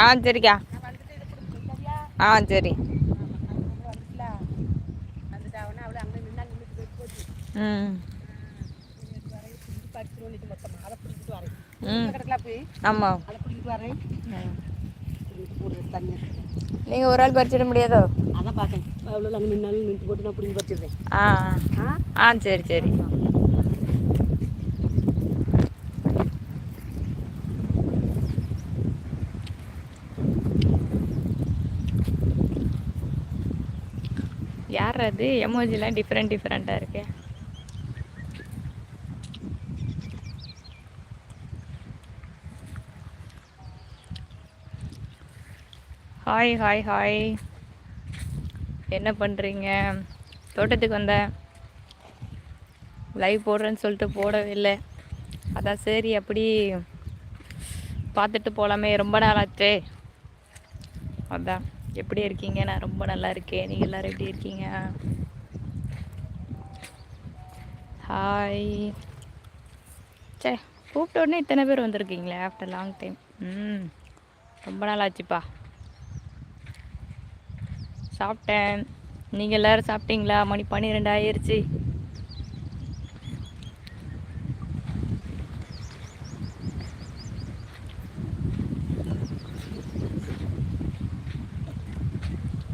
ஆ சரிக்கா. ஆ சரி. ம். ஆமாம் நீங்கள் ஒரு ஆள் பறிச்சிட முடியாதோ? அதான் பார்க்கேன் அவ்வளோ அங்கே நின்னாலும் நின்று போட்டு நான் பிடிச்சி பறிச்சிடுறேன். ஆ ஆ. ஆ சரி சரி. யார் அது எமோஜிலாம் டிஃப்ரெண்ட் டிஃப்ரெண்ட்டாக இருக்கு. ஹாய் ஹாய் ஹாய் என்ன பண்ணுறீங்க தோட்டத்துக்கு வந்தேன் லைவ் போடுறேன்னு சொல்லிட்டு போடவே இல்லை அதான் சரி அப்படி பார்த்துட்டு போகலாமே ரொம்ப நாள் அதான். எப்படி இருக்கீங்க? நான் ரொம்ப நல்லா இருக்கேன். நீங்கள் எல்லோரும் எப்படி இருக்கீங்க? ஹாய் சே கூப்பிட்ட உடனே இத்தனை பேர் வந்திருக்கீங்களே ஆஃப்டர் லாங் டைம் ம் ரொம்ப நாள் ஆச்சுப்பா. சாப்பிட்டேன். நீங்கள் எல்லோரும் சாப்பிட்டீங்களா? மணி பன்னிரெண்டு ஆயிடுச்சு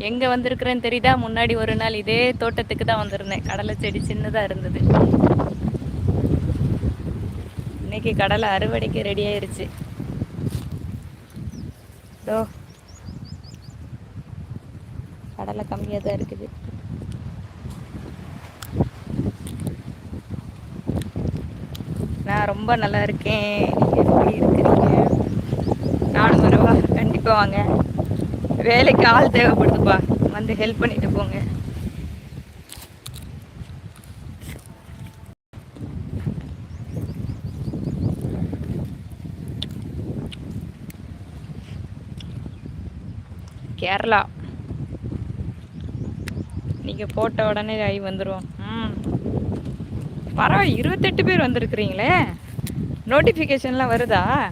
எங்கே வந்திருக்கிறேன்னு தெரியுதா? முன்னாடி ஒரு நாள் இதே தோட்டத்துக்கு தான் வந்திருந்தேன். கடலை செடி சின்னதாக இருந்தது. இன்னைக்கு கடலை அறுவடைக்கு ரெடி ஆயிருச்சு. இதோ கடலை கம்மியாக தான் இருக்குது. நான் ரொம்ப நல்லா இருக்கேன். எப்படி இருக்கிறீங்க? நானும் வரவா கண்டிப்பாக வாங்க. வேலைக்கு ஆள் தேவைப்படுதுப்பா. வந்து ஹெல்ப் பண்ணிட்டு போங்க. கேரளா. நீங்கள் போட்ட உடனே ஆகி வந்துடும் ம். பரவாயில்ல இருபத்தெட்டு பேர் வந்திருக்கிறீங்களே. நோட்டிஃபிகேஷன்லாம் வருதா?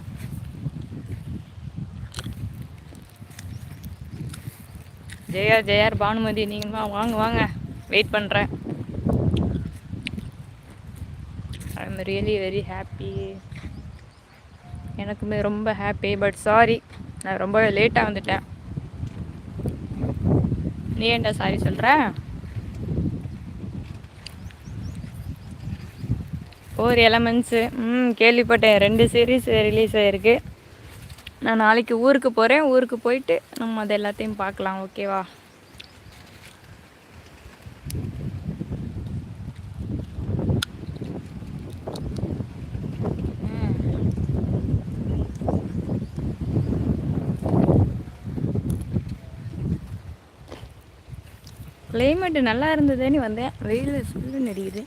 ஜெயா ஜெயார் பானுமதி நீங்களும் வாங்க வாங்க. வெயிட் பண்ணுறேன் I am really very happy எனக்குமே ரொம்ப ஹாப்பி பட் சாரி நான் ரொம்ப லேட்டாக வந்துட்டேன். நீ ஏன்டா சாரி சொல்கிற ஃபோர் எலமெண்ட்ஸு ம் கேள்விப்பட்டேன். ரெண்டு சீரீஸ் ரிலீஸ் ஆகிருக்கு நான் நாளைக்கு ஊருக்கு போகிறேன் ஊருக்கு போயிட்டு நம்ம அது எல்லாத்தையும் பார்க்கலாம். ஓகேவா? கிளைமேட் நல்லா இருந்ததுன்னு வந்தேன். வெயில் சுள்ளுன்னு அடிக்குது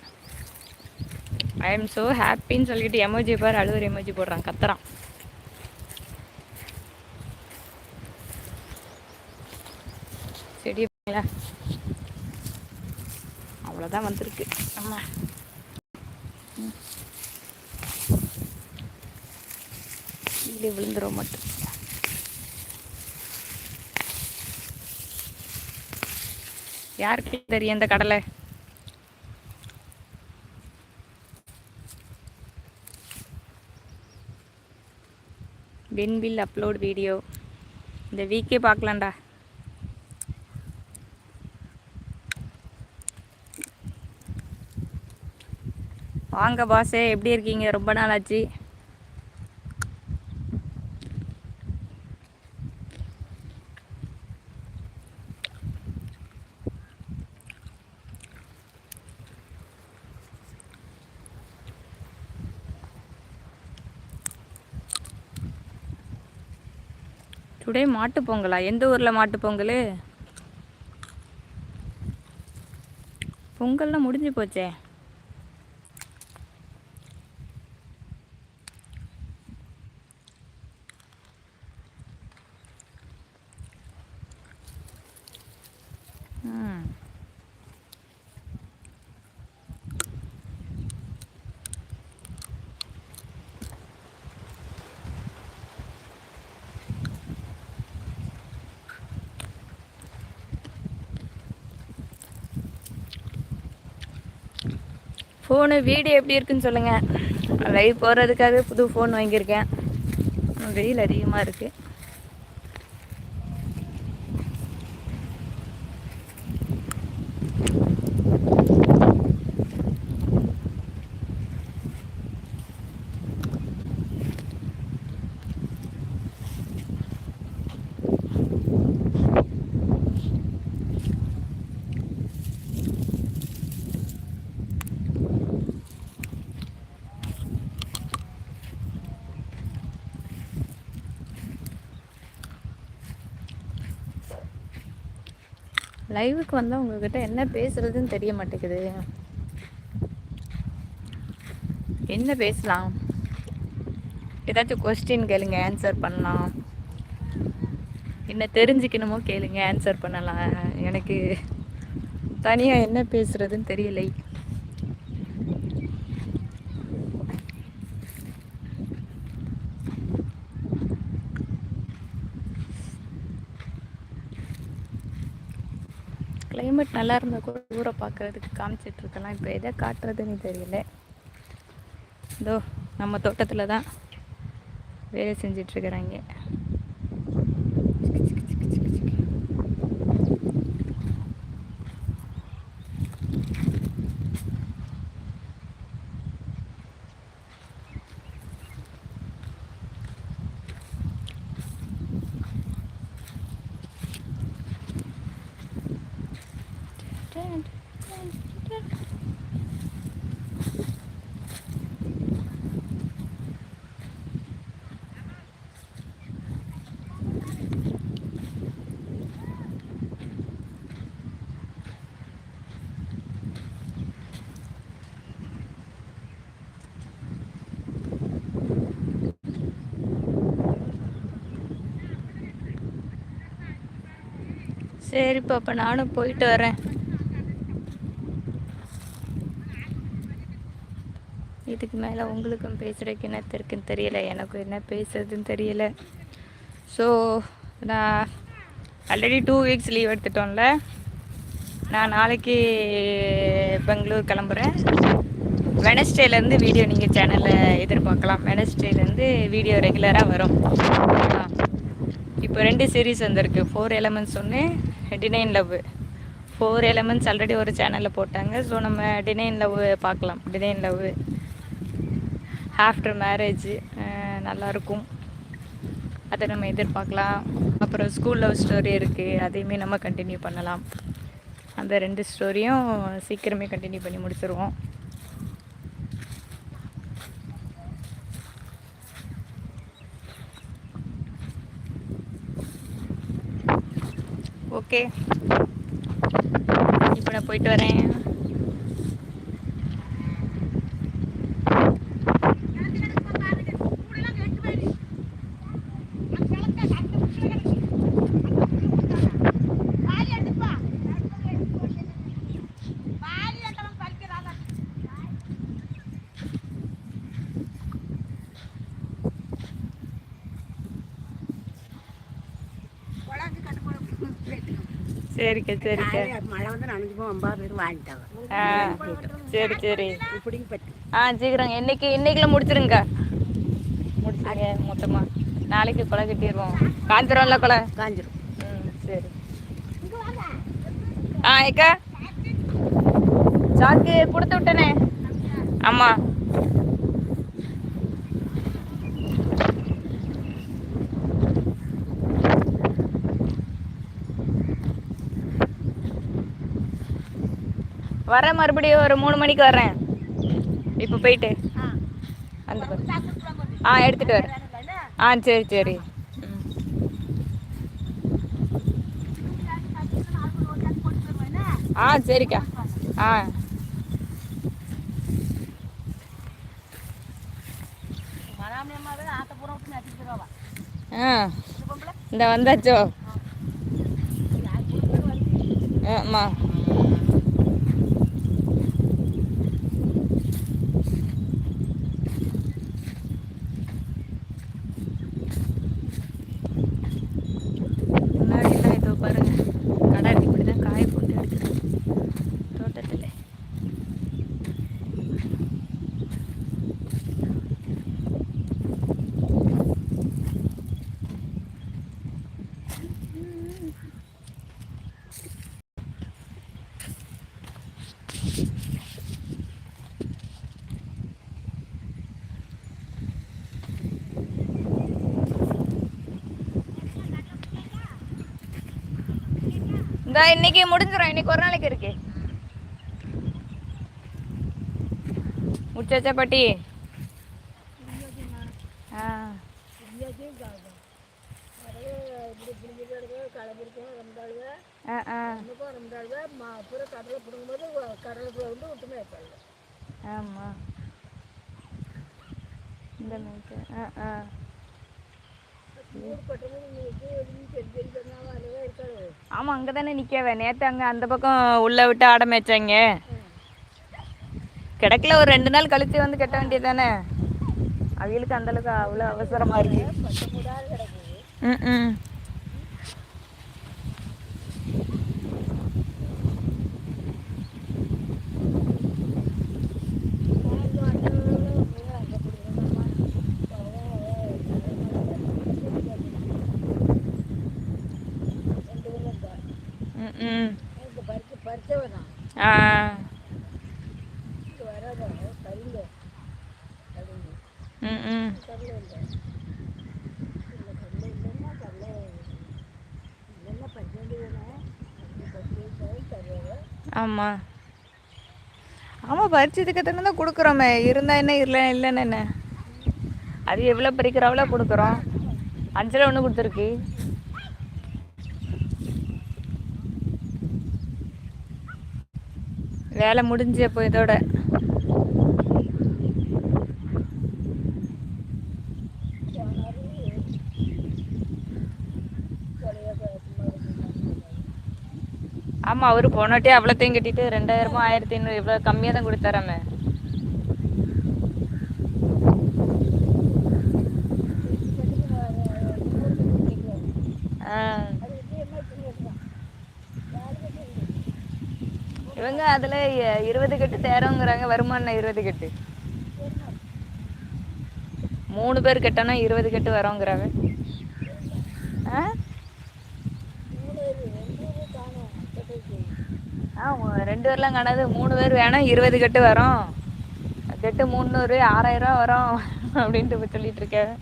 ஐ எம் ஸோ ஹாப்பின்னு சொல்லிட்டு எமோஜி பார் அழுவர் எமோஜி போடுறான் கத்துறான். செடி அவ்வளோதான் வந்திருக்கு. ஆமாம் கீழே விழுந்துரும் மட்டும். யாருக்கு தெரியும் இந்த கடலை? வென் வில் அப்லோட் வீடியோ இந்த வீக்கே பார்க்கலாம்டா. வாங்க பாஸே எப்படி இருக்கீங்க? ரொம்ப நாள் ஆச்சு டுடே மாட்டு பொங்கலா? எந்த ஊரில் மாட்டு பொங்கல்? பொங்கல்லாம் முடிஞ்சு போச்சே ம் ஃபோனு வீடியோ எப்படி இருக்குன்னு சொல்லுங்கள் லைவ் போகிறதுக்காக புது ஃபோன் வாங்கியிருக்கேன். வெயில் அதிகமாக இருக்குது லைவுக்கு வந்தால் உங்ககிட்ட என்ன பேசுறதுன்னு தெரிய மாட்டேங்குது. என்ன பேசலாம்? ஏதாச்சும் கொஸ்டின் கேளுங்க ஆன்சர் பண்ணலாம். என்ன தெரிஞ்சுக்கணுமோ கேளுங்க ஆன்சர் பண்ணலாம். எனக்கு தனியாக என்ன பேசுறதுன்னு தெரியலை. கிளைமேட் நல்லா இருந்தால் கூட ஊரை பார்க்கறதுக்கு காமிச்சிட்டு இருக்கலாம் இப்போ எதை காட்டுறதுன்னு தெரியல. இதோ நம்ம தோட்டத்தில் தான் வேலை செஞ்சிட்ருக்குறாங்க. சரிப்பா அப்போ நானும் போயிட்டு வரேன். இதுக்கு மேலே உங்களுக்கும் பேசுகிறதுக்கு என்ன இருக்குன்னு தெரியல எனக்கும் என்ன பேசுறதுன்னு தெரியல. ஸோ நான் ஆல்ரெடி டூ வீக்ஸ் லீவ் எடுத்துட்டோம்ல. நான் நாளைக்கு பெங்களூர் கிளம்புறேன். வெனஸ்டேலேருந்து வீடியோ நீங்கள் சேனலில் எதிர்பார்க்கலாம். வெனஸ்டேலேருந்து வீடியோ ரெகுலராக வரும். இப்போ ரெண்டு சீரீஸ் வந்திருக்கு. ஃபோர் எலமெண்ட்ஸ் ஒன்று டினைன் லவ் ஃபோர் எலமெண்ட்ஸ் ஆல்ரெடி ஒரு சேனலில் போட்டாங்க. ஸோ நம்ம டினைன் லவ் பார்க்கலாம். டினைன் லவ் ஆஃப்டர் மேரேஜ் நல்லாயிருக்கும் அதை நம்ம எதிர்பார்க்கலாம். அப்புறம் ஸ்கூல் லவ் ஸ்டோரி இருக்குது அதையுமே நம்ம கண்டினியூ பண்ணலாம். அந்த ரெண்டு ஸ்டோரியும் சீக்கிரமே கண்டினியூ பண்ணி முடிச்சிருவோம். ஓகே. இப்போ நான் போயிட்டு வரேன். சரிக்கா சரிக்கா. மழை வந்து நனைஞ்சு போய் ஒன்பது பேர் வாங்கிட்டாங்க. சரி சரி. இப்படி ஆ சீக்கிரம். இன்னைக்கு இன்னைக்குள்ள முடிச்சிருங்க. முடிச்சிருங்க மொத்தமா. நாளைக்கு கொலை கட்டிடுவோம் காஞ்சிரம்ல கொலை? காஞ்சிரும். ம் சரி. ஆ ஏக்கா. சாக்கு கொடுத்து விட்டனே. ஆமா வரேன் மறுபடியும் ஒரு மூணு மணிக்கு வர்றேன். இப்போ போயிட்டு. அந்த. ஆ எடுத்துட்டு வரேன். ஆ சரி சரி. ஆ சரிக்கா. ஆ. ஆ. இந்த வந்தாச்சோ? ஆமா முன்னாடிலாம் இதோ பாருங்க கடை இப்படி தான் காய போட்டு எடுக்குது தோட்டத்தில் இந்த இன்னைக்கு முடிஞ்சிடும் இன்னைக்கு ஒரு நாளைக்கு இருக்கு. முடிச்சாச்சா பாட்டி? ஆ. ஆமாம் இந்த ஆ ஆ. ஆமாம் அங்கே தானே நிற்கவே நேற்று அங்கே அந்த பக்கம் உள்ளே விட்டு ஆட மேய்ச்சாங்க. கிடக்கல ஒரு ரெண்டு நாள் கழிச்சு வந்து கட்ட வேண்டியது தானே அவங்களுக்கு அந்தளவுக்கு அவ்வளோ அவசரமாக இருக்கு. ம் ம் ஆமாம் ஆமாம் பறிச்சதுக்கு தானே தான் கொடுக்குறோமே. இருந்தால் என்ன இல்லை இல்லைன்னு என்ன? அது எவ்வளோ பறிக்கிறவளோ கொடுக்குறோம். அஞ்சில் ஒன்று கொடுத்துருக்கு. வேலை முடிஞ்சு அப்போ இதோட. ஆமாம் அவர் போனாட்டே அவ்வளோத்தையும் கட்டிட்டு ரெண்டாயிரமோ ஆயிரத்தி ஐநூறு இவ்வளோ கம்மியாக தான் கொடுத்தாராமே. இவங்க அதில் இருபது கட்டு தேரோங்கிறாங்க வருமானம் இருபது கட்டு. மூணு பேர் கட்டனா இருபது கட்டு வரோங்கிறாங்க ஆ ஆ ஒ- ரெண்டு பேர்லாம் காணாது மூணு பேர் வேணாம் இருபது கட்டு வரும். கட்டு முந்நூறு ஆறாயிரம் ரூபா வரும் அப்படின்ட்டு இப்போ சொல்லிட்டு இருக்கேன்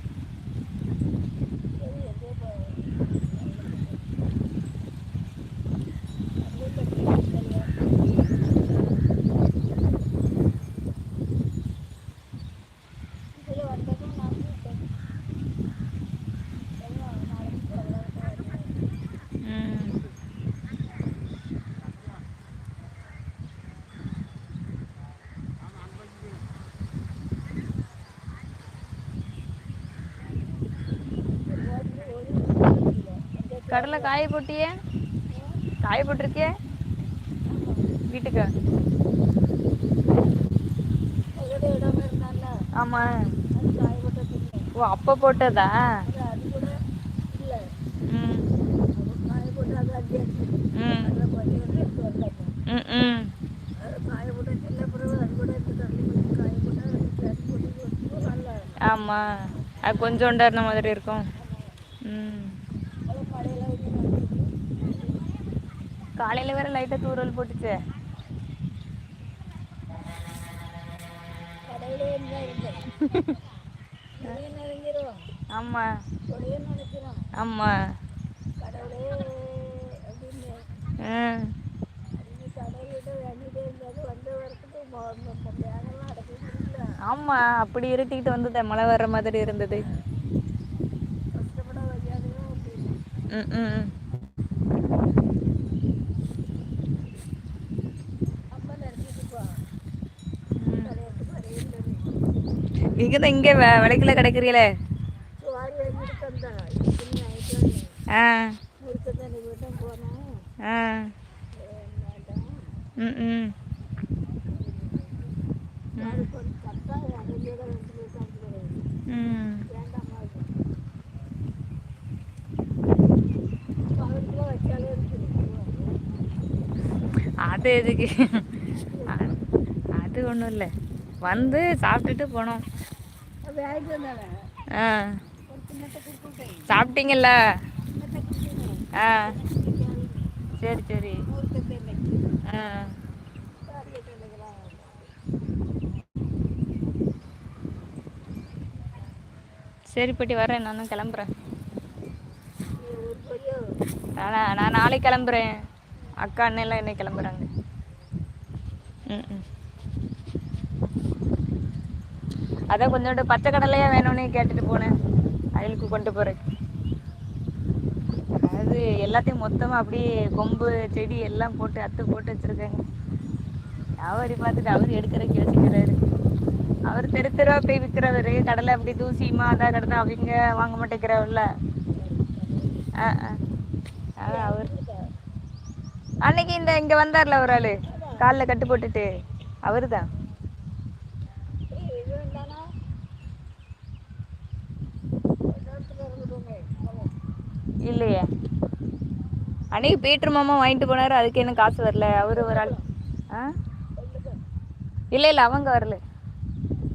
ம் கடலை காய போட்டியே? காய போட்டிருக்கியே? வீட்டுக்கு. ஆமா. ஓ அப்போ போட்டதா? ம். ம். ம் ம். ஆமா. அது கொஞ்சோண்டா இருந்த மாதிரி இருக்கும். ம். காலையில வேற லைட்டா தூறல் போட்டுச்சு. ஆமா. ஆமா. ம் ஆமா அப்படி இருட்டிக்கிட்டு வந்தது மழை வர்ற மாதிரி இருந்தது. ம் ம். நீங்கள் தான் இங்கே விளக்கில் விளக்கில கிடைக்கிறீங்களே? ஆ. ஆ. ம் ம். ம். அது எதுக்கு? அது ஒன்றும் இல்லை. வந்து சாப்பிட்டுட்டு போனோம். ஆ. சாப்பிட்டீங்கல்ல? ஆ. சரி சரி. ஆ. சரி பாட்டி வரேன். நானும் கிளம்புறேன். நான் நான் நாளைக்கு கிளம்புறேன். அக்கா அண்ணன் எல்லாம் என்ன கிளம்புறாங்க. ம் ம். அதான் கொஞ்சோண்டு பச்சை கடலையா வேணும்னு கேட்டுட்டு போனேன். அயலுக்கு கொண்டு போறேன். அது எல்லாத்தையும் மொத்தமா அப்படியே கொம்பு செடி எல்லாம் போட்டு அத்து போட்டு வச்சிருக்கேங்க. அவரி பார்த்துட்டு அவர் எடுக்கிறக்கு யோசிக்கிறாரு. அவர் தெரு தெருவா போய் விற்கிறவரு கடலை அப்படி தூசிமா அதான் கிடந்தா அவங்க வாங்க மாட்டேங்கிறவர்ல. ஆ ஆ. அவர். அன்னைக்கு இந்த இங்க வந்தார்ல ஒரு ஆளு. காலில் கட்டு போட்டுட்டு. அவரு தான் இல்லையே. அன்னைக்கு பீட்டர் மாமா வாங்கிட்டு போனாரு அதுக்கு என்ன காசு வரல. அவரு ஒரு ஆள். ஆ? இல்லை இல்லை அவங்க வரல.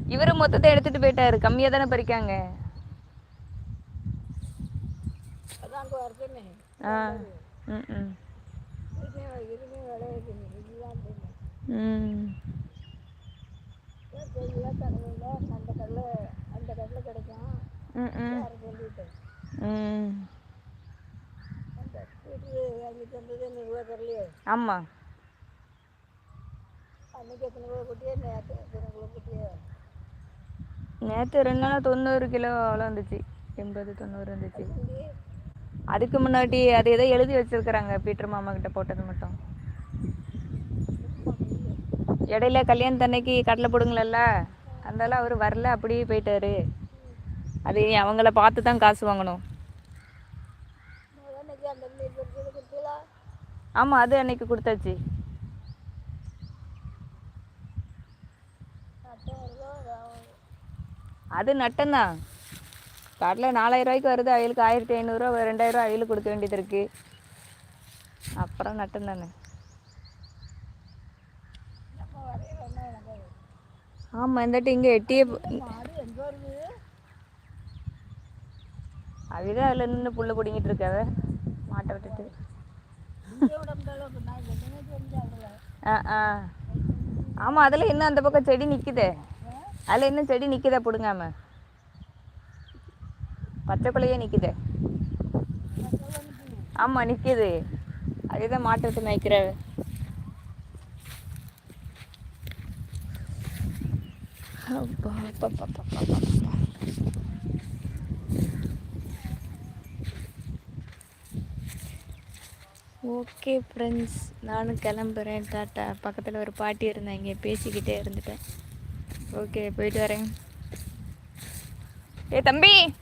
இவரு மொத்தத்தை எடுத்துட்டு போயிட்டாரு. கம்மியாக தானே பறிக்காங்க. ஆ. ம் ம். ம். அந்த கடலை அந்த கடலை கிடைக்கும். ம் ம். ம் அந்த வீட்டு வாங்கிட்டு வந்தது நூறுரூவா தரலையே ஆமாம் அன்னைக்கு நேற்று நேற்று ரெண்டு நாளாக தொண்ணூறு கிலோ அவ்வளோ வந்துச்சு. எண்பது தொண்ணூறு வந்துச்சு. இங்கே அதுக்கு முன்னாடி அது ஏதோ எழுதி வச்சிருக்கிறாங்க பீட்டர் மாமா கிட்ட போட்டது மட்டும். இடையில கல்யாணத்தன்னைக்கு கடலை போடுங்களல்ல? அதனால அவர் வரல அப்படியே போயிட்டாரு. அது அவங்கள பார்த்து தான் காசு வாங்கணும் அன்னைக்கு அந்த மீன் பொறிச்சது குட்டிகளா ஆமாம் அது அன்னைக்கு கொடுத்தாச்சு. அது நட்டம்தான். கடலை நாலாயிரம் ரூபாய்க்கு வருது அயலுக்கு ஆயிரத்தி ஐநூறுரூவா ரெண்டாயிரரூவா அயலுக்கு கொடுக்க வேண்டியது இருக்கு. அப்புறம் நட்டம் தானே ஆமாம் இந்தாட்டி இங்கே எட்டியே அவிதான் அதில் நின்று புல்லு பிடிங்கிட்டு இருக்காவ. மாட்டை விட்டுட்டு. ஆ ஆ. ஆமாம் அதில் இன்னும் அந்த பக்கம் செடி நிற்குதே அதில் இன்னும் செடி நிற்குதே பிடுங்காம பச்சை நிற்குதே ஆமாம் நிற்குது அதுதான் மாட்டை அப்பா மேய்க்கிறவ அப்பா அப்பா அப்பா அப்பா அப்பா அப்பா. ஓகே ஃப்ரெண்ட்ஸ் நானும் கிளம்புறேன். டாட்டா பக்கத்தில் ஒரு பாட்டி இருந்தாங்க பேசிக்கிட்டே இருந்துட்டேன். ஓகே போயிட்டு வரேன். ஏ தம்பி!